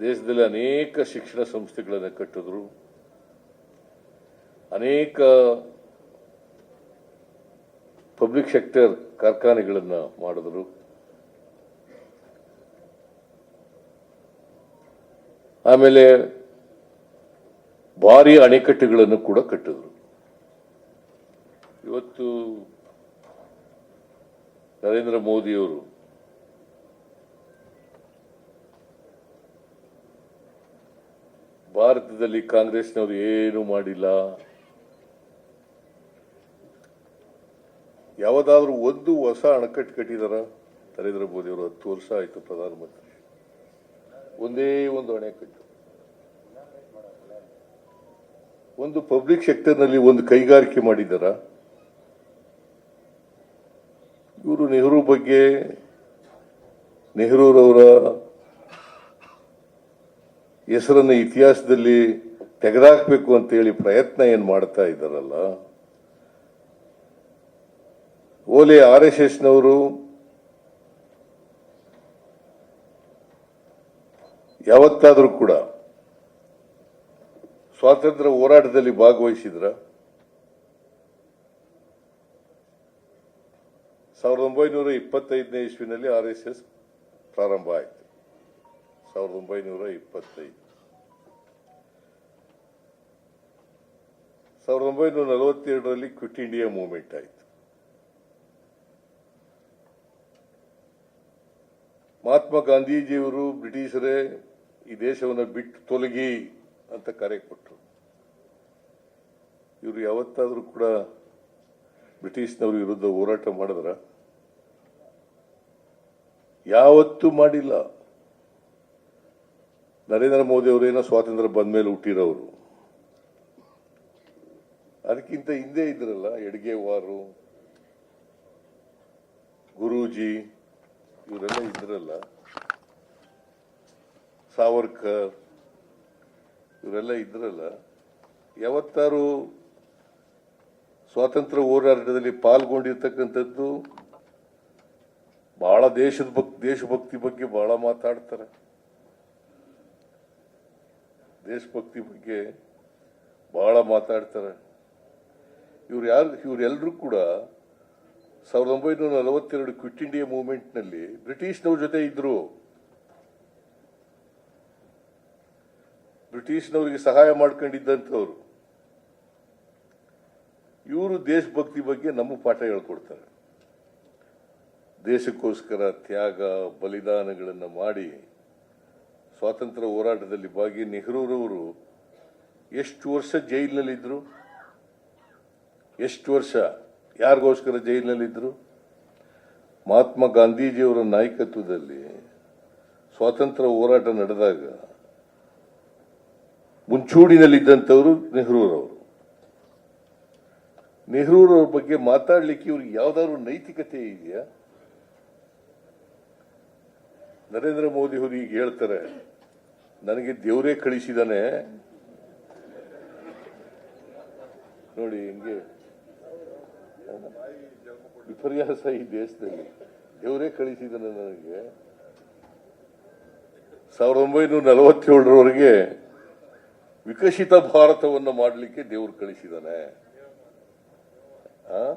ದೇಶದಲ್ಲಿ ಅನೇಕ ಶಿಕ್ಷಣ ಸಂಸ್ಥೆಗಳನ್ನು ಕಟ್ಟಿದ್ರು. ಅನೇಕ ಪಬ್ಲಿಕ್ ಸೆಕ್ಟರ್ ಕಾರ್ಖಾನೆಗಳನ್ನು ಮಾಡಿದ್ರು. ಆಮೇಲೆ ಭಾರಿ ಅಣೆಕಟ್ಟುಗಳನ್ನು ಕೂಡ ಕಟ್ಟಿದ್ರು. ಇವತ್ತು ನರೇಂದ್ರ ಮೋದಿಯವರು ಭಾರತದಲ್ಲಿ ಕಾಂಗ್ರೆಸ್ನವರು ಏನು ಮಾಡಿಲ್ಲ. ಯಾವುದಾದ್ರೂ ಒಂದು ಹೊಸ ಅಣೆಕಟ್ಟು ಕಟ್ಟಿದಾರ? ನರೇಂದ್ರ ಮೋದಿ ಅವರು ಹತ್ತು ವರ್ಷ ಆಯಿತು ಪ್ರಧಾನಮಂತ್ರಿ. ಒಂದೇ ಒಂದು ಅಣೆಕಟ್ಟು. ಒಂದು ಪಬ್ಲಿಕ್ ಸೆಕ್ಟರ್ನಲ್ಲಿ ಒಂದು ಕೈಗಾರಿಕೆ ಮಾಡಿದಾರ? ಇವರು ನೆಹರು ಬಗ್ಗೆ, ನೆಹರೂರವರ ಹೆಸರನ್ನು ಇತಿಹಾಸದಲ್ಲಿ ತೆಗೆದಾಕಬೇಕು ಅಂತೇಳಿ ಪ್ರಯತ್ನ ಏನು ಮಾಡ್ತಾ ಇದ್ದಾರಲ್ಲ, ಓಲೆ ಆರ್ ಎಸ್ ಎಸ್ನವರು ಯಾವತ್ತಾದರೂ ಕೂಡ ಸ್ವಾತಂತ್ರ್ಯ ಹೋರಾಟದಲ್ಲಿ ಭಾಗವಹಿಸಿದ್ರ? ಸಾವಿರದ ಒಂಬೈನೂರ ಇಪ್ಪತ್ತೈದನೇ ಇಸ್ವಿನಲ್ಲಿ ಆರ್ ಎಸ್ ಎಸ್ ಪ್ರಾರಂಭ ಆಯಿತು. ಸಾವಿರದ ಒಂಬೈನೂರ ಇಪ್ಪತ್ತೈದು. ಸಾವಿರದ ಒಂಬೈನೂರ ನಲವತ್ತೆರಡರಲ್ಲಿ ಕ್ವಿಟ್ ಇಂಡಿಯಾ ಮೂವ್ಮೆಂಟ್ ಆಯಿತು. ಮಹಾತ್ಮ ಗಾಂಧೀಜಿಯವರು ಬ್ರಿಟಿಷರೇ ಈ ದೇಶವನ್ನು ಬಿಟ್ಟು ತೊಲಗಿ ಅಂತ ಕರೆ ಕೊಟ್ಟರು ಇವರು ಯಾವತ್ತಾದರೂ ಕೂಡ ಬ್ರಿಟಿಷ್ನವ್ರ ವಿರುದ್ಧ ಹೋರಾಟ ಮಾಡಿದ್ರ? ಯಾವತ್ತೂ ಮಾಡಿಲ್ಲ. ನರೇಂದ್ರ ಮೋದಿ ಅವರೇನೋ ಸ್ವಾತಂತ್ರ್ಯ ಬಂದ ಮೇಲೆ ಹುಟ್ಟಿರೋರು. ಅದಕ್ಕಿಂತ ಹಿಂದೆ ಇದ್ರಲ್ಲ ಎಡ್ಗೆವಾರು ಗುರೂಜಿ, ಇವರೆಲ್ಲ ಇದ್ರಲ್ಲ. ಸಾವರ್ಕರ್, ಇವರೆಲ್ಲ ಇದ್ರಲ್ಲ. ಯಾವತ್ತಾರು ಸ್ವಾತಂತ್ರ್ಯ ಹೋರಾಟದಲ್ಲಿ ಪಾಲ್ಗೊಂಡಿರ್ತಕ್ಕಂಥದ್ದು ಬಹಳ ದೇಶದ ಭಕ್, ದೇಶಭಕ್ತಿ ಬಗ್ಗೆ ಬಹಳ ಮಾತಾಡ್ತಾರೆ. ದೇಶಭಕ್ತಿ ಬಗ್ಗೆ ಬಹಳ ಮಾತಾಡ್ತಾರೆ. ಇವ್ರು ಯಾರು ಇವರೆಲ್ಲರೂ ಕೂಡ ಸಾವಿರದ ಒಂಬೈನೂರ ನಲವತ್ತೆರಡು ಕ್ವಿಟ್ ಇಂಡಿಯಾ ಮೂವ್ಮೆಂಟ್ನಲ್ಲಿ ಬ್ರಿಟಿಷ್ನವ್ರ ಜೊತೆ ಇದ್ರು. ಬ್ರಿಟಿಷ್ನವರಿಗೆ ಸಹಾಯ ಮಾಡ್ಕೊಂಡಿದ್ದಂಥವ್ರು. ಇವರು ದೇಶಭಕ್ತಿ ಬಗ್ಗೆ ನಮ್ಮ ಪಾಠ ಹೇಳ್ಕೊಡ್ತಾರೆ. ದೇಶಕ್ಕೋಸ್ಕರ ತ್ಯಾಗ, ಬಲಿದಾನಗಳನ್ನು ಮಾಡಿ ಸ್ವಾತಂತ್ರ್ಯ ಹೋರಾಟದಲ್ಲಿ ಭಾಗಿ ನೆಹರೂರವರು ಎಷ್ಟು ವರ್ಷ ಜೈಲಿನಲ್ಲಿದ್ದರು ಎಷ್ಟು ವರ್ಷ ಯಾರಿಗೋಸ್ಕರ ಜೈಲಿನಲ್ಲಿದ್ದರು ಮಹಾತ್ಮ ಗಾಂಧೀಜಿಯವರ ನಾಯಕತ್ವದಲ್ಲಿ ಸ್ವಾತಂತ್ರ್ಯ ಹೋರಾಟ ನಡೆದಾಗ ಮುಂಚೂಣಿನಲ್ಲಿದ್ದಂಥವರು ನೆಹರೂರವರು. ನೆಹರೂರವ್ರ ಬಗ್ಗೆ ಮಾತಾಡಲಿಕ್ಕೆ ಇವ್ರಿಗೆ ಯಾವ್ದಾದ್ರು ನೈತಿಕತೆ ಇದೆಯಾ? ನರೇಂದ್ರ ಮೋದಿ ಅವರು ಈಗ ಹೇಳ್ತಾರೆ, ನನಗೆ ದೇವರೇ ಕಳಿಸಿದಾನೆ. ನೋಡಿ, ಹಿಂಗೆ ವಿಪರ್ಯಾಸ ಈ ದೇಶದಲ್ಲಿ. ದೇವರೇ ಕಳಿಸಿದಾನೆ ನನಗೆ. ಸಾವಿರದ ಒಂಬೈನೂರ ನಲವತ್ತೇಳರವರೆಗೆ ವಿಕಸಿತ ಭಾರತವನ್ನು ಮಾಡಲಿಕ್ಕೆ ದೇವರು ಕಳಿಸಿದಾನೆ. ಆ?